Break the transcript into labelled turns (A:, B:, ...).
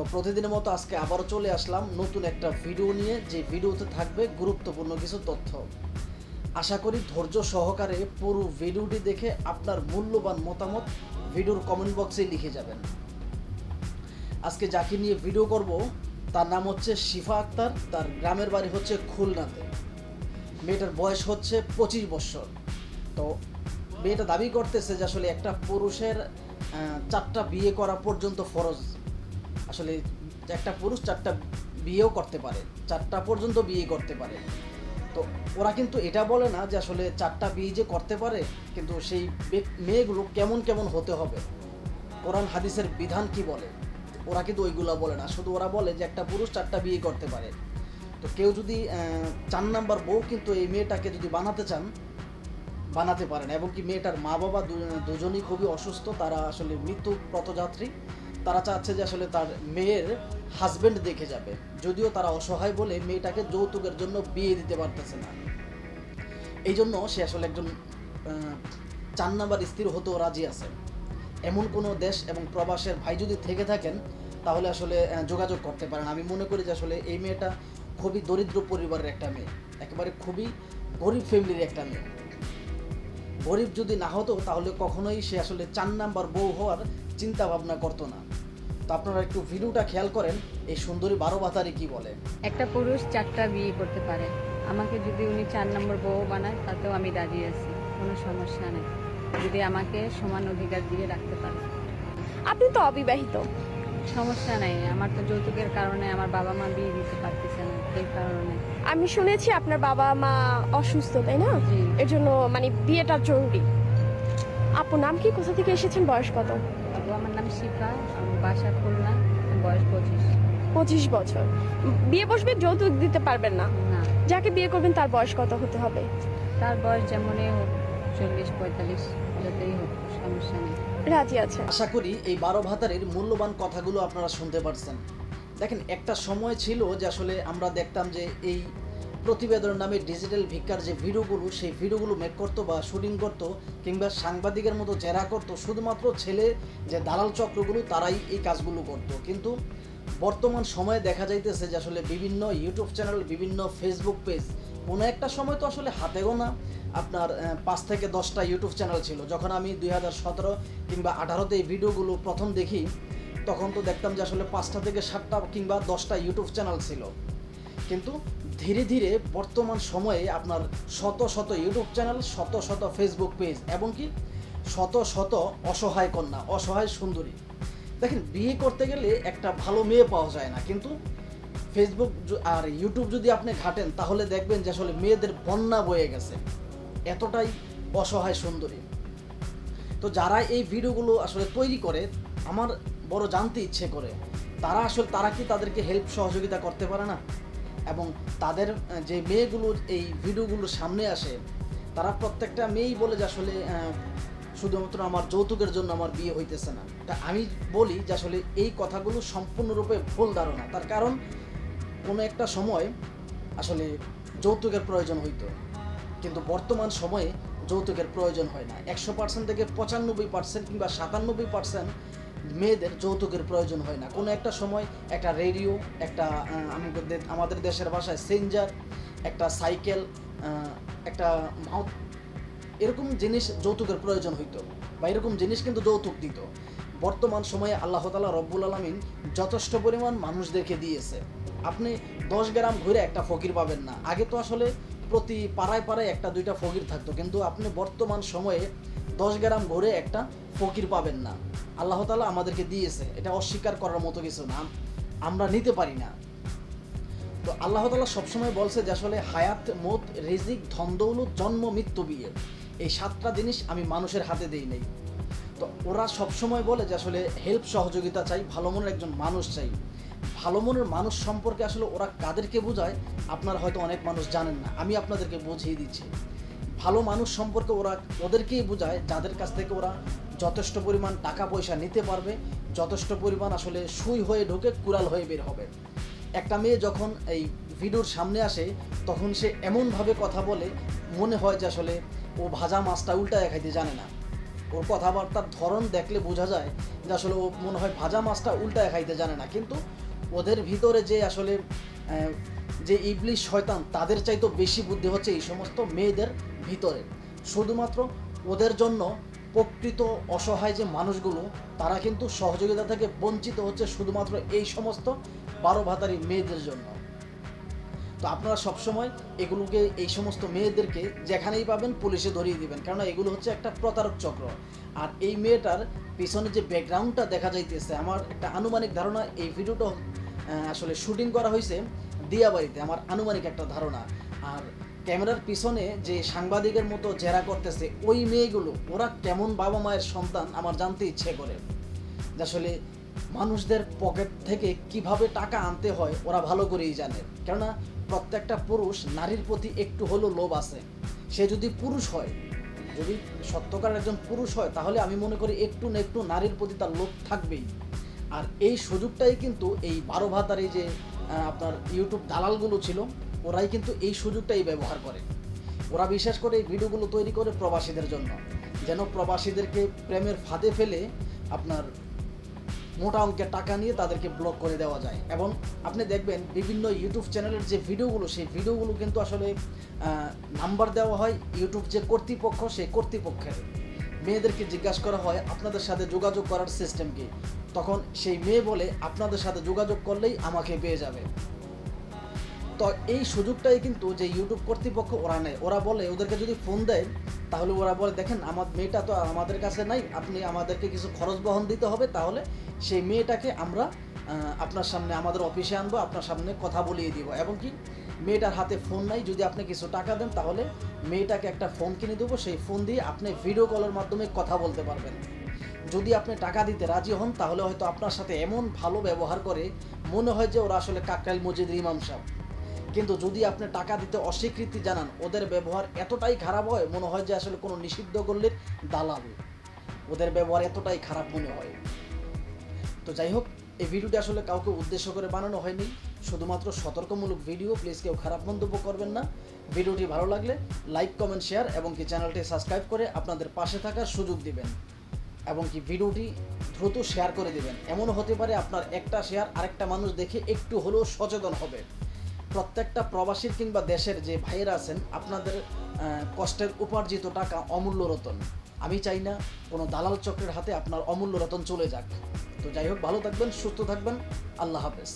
A: তো প্রতিদিনের মতো আজকে আবারও চলে আসলাম নতুন একটা ভিডিও নিয়ে, যে ভিডিওতে থাকবে গুরুত্বপূর্ণ কিছু তথ্য। আশা করি ধৈর্য সহকারে পুরো ভিডিওটি দেখে আপনার মূল্যবান মতামত ভিডিওর কমেন্ট বক্সে লিখে যাবেন। আজকে যাকে নিয়ে ভিডিও করব, তার নাম হচ্ছে শিফা আক্তার, তার গ্রামের বাড়ি হচ্ছে খুলনাতে। মেয়েটার বয়স হচ্ছে পঁচিশ বছর। তো মেয়েটা দাবি করতেছে যে আসলে একটা পুরুষের চারটা বিয়ে করা পর্যন্ত ফরজ। আসলে একটা পুরুষ চারটা বিয়েও করতে পারে, চারটা পর্যন্ত বিয়ে করতে পারে। তো ওরা কিন্তু এটা বলে না যে আসলে চারটা বিয়ে যে করতে পারে, কিন্তু সেই মেয়েগুলো কেমন কেমন হতে হবে। কোরআন হাদিসের বিধান কি বলে? ওরা কিন্তু ওইগুলো বলে না, শুধু ওরা বলে যে একটা পুরুষ চারটা বিয়ে করতে পারে। তো কেউ যদি চার নাম্বার বউ কিন্তু এই মেয়েটাকে যদি বানাতে চান, বানাতে পারেন এবং কি মেয়েটার মা বাবা দুজনেই খুবই অসুস্থ, তারা আসলে মৃত্যু পথযাত্রী তারা চাচ্ছে যে আসলে তার মেয়ের হাজবেন্ড দেখে যাবে। যদিও তারা অসহায় বলে মেয়েটাকে যৌতুকের জন্য বিয়ে দিতে পারতেছে না। এই জন্য সে আসলে একজন চার নাম্বার স্ত্রী হতেও রাজি আছে। এমন কোনো দেশ এবং প্রবাসের ভাই যদি থেকে থাকেন, তাহলে আসলে যোগাযোগ করতে পারেন। আমি মনে করি যে আসলে এই মেয়েটা খুবই দরিদ্র পরিবারের একটা মেয়ে। একেবারে খুবই গরিব ফ্যামিলির একটা মেয়ে। গরিব যদি না হতো, তাহলে কখনোই সে আসলে চার নাম্বার বউ হওয়ার চিন্তা ভাবনা করতো না। তো আপনারা একটু ভিডিওটা খেয়াল করেন এই সুন্দরী বারো বাতারি কি বলে?
B: একটা পুরুষ চারটা বিয়ে করতে পারে। আমাকে যদি উনি চার নম্বর বউ বানায় তাতেও আমি রাজি আছি। কোনো সমস্যা নেই। যদি আমাকে সমান অধিকার দিয়ে রাখতে পারে।
C: আপনি তো অবিবাহিত।
B: সমস্যা নেই। আমার তো যৌতুকের কারণে আমার বাবা মা বিয়ে দিতে পারতেছে না এই কারণে।
C: আমি শুনেছি আপনার বাবা মা অসুস্থ তাই না? এর জন্য মানে বিয়েটা জরুরি। আপু নাম কি? কোথা থেকে এসেছেন? বয়স কত?
B: আমার নাম শিফা বাসা খুলনা বয়স পঁচিশ।
C: পঁচিশ বছর। বিয়ে বসবে যৌতুক দিতে পারবেন না।
B: না।
C: যাকে বিয়ে করবেন তার বয়স কত হতে হবে?
B: তার বয়স যেমনই হোক চল্লিশ পঁয়তাল্লিশ যতই হোক সমস্যা নেই।
C: রাজি আছে
A: আশা করি এই বারো ভাতারের মূল্যবান কথাগুলো আপনারা শুনতে পারছেন। দেখেন একটা সময় ছিল যে আসলে আমরা দেখতাম যে এই প্রতিবেদন নামে ডিজিটাল ভিক্ষার যে ভিডিওগুলো, সেই ভিডিওগুলো মেক করতো বা শুটিং করতো কিংবা সাংবাদিকের মতো জেরা করতো, শুধুমাত্র ছেলে যে দালাল চক্রগুলো, তারাই এই কাজগুলো করতো। কিন্তু বর্তমান সময়ে দেখা যাইতেছে যে আসলে বিভিন্ন ইউটিউব চ্যানেল বিভিন্ন ফেসবুক পেজ কোনো একটা সময় তো আসলে হাতে গোনা আপনার পাঁচ থেকে দশটা ইউটিউব চ্যানেল ছিল। যখন আমি দুই হাজার সতেরো কিংবা আঠারোতে এই ভিডিওগুলো প্রথম দেখি, তখন তো দেখতাম যে আসলে পাঁচটা থেকে সাতটা কিংবা দশটা ইউটিউব চ্যানেল ছিল। কিন্তু ধীরে ধীরে বর্তমান সময়ে আপনার শত শত ইউটিউব চ্যানেল, শত শত ফেসবুক পেজ এবং কি শত শত অসহায় কন্যা, অসহায় সুন্দরী। দেখেন, বিয়ে করতে গেলে একটা ভালো মেয়ে পাওয়া যায় না, কিন্তু ফেসবুক আর ইউটিউব যদি আপনি ঘাটেন, তাহলে দেখবেন যে আসলে মেয়েদের বন্যা বয়ে গেছে। এতটাই অসহায় সুন্দরী। তো যারা এই ভিডিওগুলো আসলে তৈরি করে, আমার বড় জানতে ইচ্ছে করে, তারা আসলে, তারা কি তাদেরকে হেল্প সহযোগিতা করতে পারে না? এবং তাদের যে মেয়েগুলো, এই ভিডিওগুলো সামনে আসে, তারা প্রত্যেকটা মেয়েই বলে যে আসলে শুধুমাত্র আমার যৌতুকের জন্য আমার বিয়ে হইতেছে না। তা আমি বলি যে আসলে এই কথাগুলো সম্পূর্ণরূপে ভুল ধারণা। তার কারণ, কোনো একটা সময় আসলে যৌতুকের প্রয়োজন হইতো। কিন্তু বর্তমান সময়ে যৌতুকের প্রয়োজন হয় না। একশো পার্সেন্ট থেকে পঁচানব্বই পার্সেন্ট কিংবা সাতানব্বই পার্সেন্ট মেয়েদের যৌতুকের প্রয়োজন হয় না। কোনো একটা সময় একটা রেডিও একটা দে- আমাদের দেশের ভাষায় সেঞ্জার একটা সাইকেল একটা মাউথ এরকম জিনিস যৌতুকের প্রয়োজন হইতো বা এরকম জিনিস কিন্তু যৌতুক দিত। বর্তমান সময়ে আল্লাহ তালা রব্বুল আলমিন যথেষ্ট পরিমাণ মানুষদেরকে দিয়েছে। আপনি দশ গ্রাম ঘুরে একটা ফকির পাবেন না। আগে তো আসলে প্রতি পাড়ায় পাড়ায় একটা, দুইটা ফকির থাকতো, কিন্তু আপনি বর্তমান সময়ে দশ গ্রাম ঘুরে একটা ফকির পাবেন না। আল্লাহ তালা আমাদেরকে দিয়েছে। এটা অস্বীকার করার মতো কিছু না। আমরা নিতে পারি না। তো আল্লাহ তালা সবসময় বলছে যে আসলে হায়াত, মত, রিজিক ধন্দৌলত জন্ম, মৃত্যু বিয়ে এই সাতটা জিনিস আমি মানুষের হাতে দিই নেই। তো ওরা সবসময় বলে যে আসলে হেল্প সহযোগিতা চাই, ভালো মনের একজন মানুষ চাই। ভালো মনের মানুষ সম্পর্কে আসলে ওরা কাদেরকে বোঝায়? আপনারা হয়তো অনেক মানুষ জানেন না। আমি আপনাদেরকে বুঝিয়ে দিচ্ছি। ভালো মানুষ সম্পর্কে ওরা ওদেরকেই বোঝায়, যাদের কাছ থেকে ওরা যথেষ্ট পরিমাণ টাকা পয়সা নিতে পারবে, যথেষ্ট পরিমাণ আসলে সুই হয়ে ঢুকে কুড়াল হয়ে বের হবে। একটা মেয়ে যখন এই ভিডিওর সামনে আসে, তখন সে এমনভাবে কথা বলে, মনে হয় যে আসলে ও ভাজা মাছটা উল্টায় খাইতে জানে না। ওর কথাবার্তার ধরন দেখলে বোঝা যায় যে আসলে ও মনে হয় ভাজা মাছটা উল্টায় খাইতে জানে না। কিন্তু ওদের ভিতরে যে আসলে যে ইবলিশ শয়তান, তাদের চাইতো বেশি বুদ্ধি হচ্ছে এই সমস্ত মেয়েদের ভিতরে। শুধুমাত্র ওদের জন্য প্রকৃত অসহায় যে মানুষগুলো, তারা কিন্তু সহযোগিতা থেকে বঞ্চিত হচ্ছে শুধুমাত্র এই সমস্ত বারো ভাতারি মেয়েদের জন্য। তো আপনারা সবসময় এগুলোকে, এই সমস্ত মেয়েদেরকে যেখানেই পাবেন পুলিশে ধরিয়ে দিবেন, কেননা এগুলো হচ্ছে একটা প্রতারক চক্র। আর এই মেয়েটার পিছনে যে ব্যাকগ্রাউন্ডটা দেখা যাইতেছে, আমার একটা আনুমানিক ধারণা, এই ভিডিওটা আসলে শুটিং করা হয়েছে দিয়াবাড়িতে, আমার আনুমানিক একটা ধারণা। আর ক্যামেরার পিছনে যে সাংবাদিকের মতো জেরা করতেছে, ওই মেয়েগুলো, ওরা কেমন বাবা মায়ের সন্তান আমার জানতে ইচ্ছে করে। আসলে মানুষদের পকেট থেকে কীভাবে টাকা আনতে হয়, ওরা ভালো করেই জানে। কেননা প্রত্যেকটা পুরুষ নারীর প্রতি একটু হলেও লোভ আছে। সে যদি পুরুষ হয়, যদি সত্যকার একজন পুরুষ হয়, তাহলে আমি মনে করি একটু না একটু নারীর প্রতি তার লোভ থাকবেই। আর এই সুযোগটাই কিন্তু এই বারো ভাতার এই যে আপনার ইউটিউব দালালগুলো ছিল ওরাই কিন্তু এই সুযোগটাই ব্যবহার করে। ওরা বিশেষ করে এই ভিডিওগুলো তৈরি করে প্রবাসীদের জন্য। যেন প্রবাসীদেরকে প্রেমের ফাঁদে ফেলে আপনার মোটা অঙ্কের টাকা নিয়ে তাদেরকে ব্লক করে দেওয়া যায়। এবং আপনি দেখবেন বিভিন্ন ইউটিউব চ্যানেলের যে ভিডিওগুলো, সেই ভিডিওগুলো কিন্তু আসলে নাম্বার দেওয়া হয় ইউটিউব যে কর্তৃপক্ষ, সেই কর্তৃপক্ষের। মেয়েদেরকে জিজ্ঞাসা করা হয়, আপনাদের সাথে যোগাযোগ করার সিস্টেম কি? তখন সেই মেয়ে বলে, আপনাদের সাথে যোগাযোগ করলেই আমাকে পেয়ে যাবে। তো এই সুযোগটাই কিন্তু যে ইউটিউব কর্তৃপক্ষ ওরা নেয়। ওরা বলে, ওদেরকে যদি ফোন দেয়, তাহলে ওরা বলে, দেখেন, আমার মেয়েটা তো আমাদের কাছে নাই, আপনি আমাদেরকে কিছু খরচ বহন দিতে হবে, তাহলে সেই মেয়েটাকে আমরা আপনার সামনে, আমাদের অফিসে আনব, আপনার সামনে কথা বলিয়ে দিব। এবং কি, মেয়েটার হাতে ফোন নাই, যদি আপনি কিছু টাকা দেন, তাহলে মেয়েটাকে একটা ফোন কিনে দেবো। সেই ফোন দিয়ে আপনি ভিডিও কলের মাধ্যমে কথা বলতে পারবেন। যদি আপনি টাকা দিতে রাজি হন, তাহলে হয়তো আপনার সাথে এমন ভালো ব্যবহার করে মনে হয় যে ওরা আসলে কাকরাইল মসজিদের ইমাম সাহেব। কিন্তু যদি আপনি টাকা দিতে অস্বীকৃতি জানান, ওদের ব্যবহার এতটাই খারাপ হয়, মনে হয় যে আসলে কোনো নিষিদ্ধ করলে দালাল। ওদের ব্যবহার এতটাই খারাপ মনে হয়। তো যাই হোক, এই ভিডিওটি আসলে কাউকে উদ্দেশ্য করে বানানো হয়নি। শুধুমাত্র সতর্কমূলক ভিডিও, প্লিজ কেউ খারাপ মন্তব্য করবেন না। ভিডিওটি ভালো লাগলে লাইক, কমেন্ট, শেয়ার এবং কি চ্যানেলটি সাবস্ক্রাইব করে আপনাদের পাশে থাকার সুযোগ দিবেন। এবং কি ভিডিওটি দ্রুত শেয়ার করে দিবেন। এমনও হতে পারে আপনার একটা শেয়ার আরেকটা মানুষ দেখে একটু হলেও সচেতন হবে। প্রত্যেকটা প্রবাসীর কিংবা দেশের যে ভাইয়েরা আছেন, আপনাদের কষ্টের উপার্জিত টাকা অমূল্য রতন। আমি চাই না কোনো দালাল চক্রের হাতে আপনার অমূল্য রতন চলে যাক। তো যাই হোক, ভালো থাকবেন, সুস্থ থাকবেন। আল্লাহ হাফেজ।